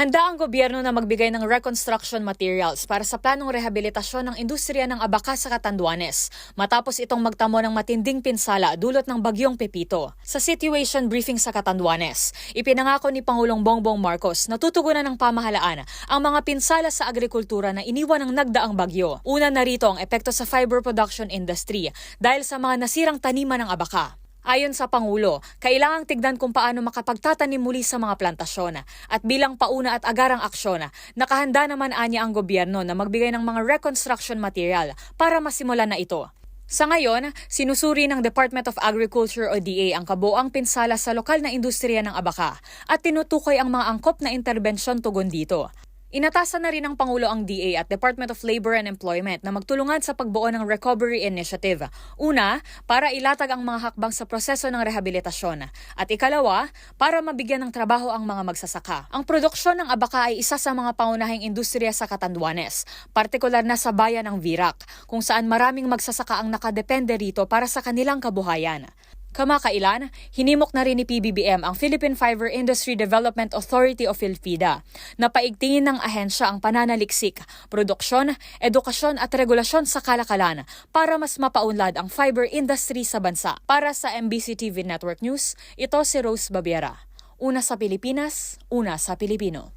Handa ang gobyerno na magbigay ng reconstruction materials para sa planong rehabilitasyon ng industriya ng abaka sa Catanduanes matapos itong magtamo ng matinding pinsala dulot ng bagyong Pepito. Sa situation briefing sa Catanduanes, ipinangako ni Pangulong Bongbong Marcos na tutugunan ng pamahalaan ang mga pinsala sa agrikultura na iniwan ng nagdaang bagyo. Una na rito ang epekto sa fiber production industry dahil sa mga nasirang taniman ng abaka. Ayon sa Pangulo, kailangang tignan kung paano makapagtatanim muli sa mga plantasyon at bilang pauna at agarang aksyon, nakahanda naman anya ang gobyerno na magbigay ng mga reconstruction material para masimulan na ito. Sa ngayon, sinusuri ng Department of Agriculture o DA ang kabuoang pinsala sa lokal na industriya ng abaka at tinutukoy ang mga angkop na interbensyon tugon dito. Inatasan na rin ng Pangulo ang DA at Department of Labor and Employment na magtulungan sa pagbuo ng Recovery Initiative. Una, para ilatag ang mga hakbang sa proseso ng rehabilitasyon. At ikalawa, para mabigyan ng trabaho ang mga magsasaka. Ang produksyon ng abaka ay isa sa mga pangunahing industriya sa Catanduanes, partikular na sa bayan ng Virac, kung saan maraming magsasaka ang nakadepende rito para sa kanilang kabuhayan. Kamakailan, hinimok na rin ni PBBM ang Philippine Fiber Industry Development Authority o PhilFIDA na paigtingin ng ahensya ang pananaliksik, produksyon, edukasyon at regulasyon sa kalakalan para mas mapaunlad ang fiber industry sa bansa. Para sa MBC TV Network News, ito si Rose Babiera. Una sa Pilipinas, una sa Pilipino.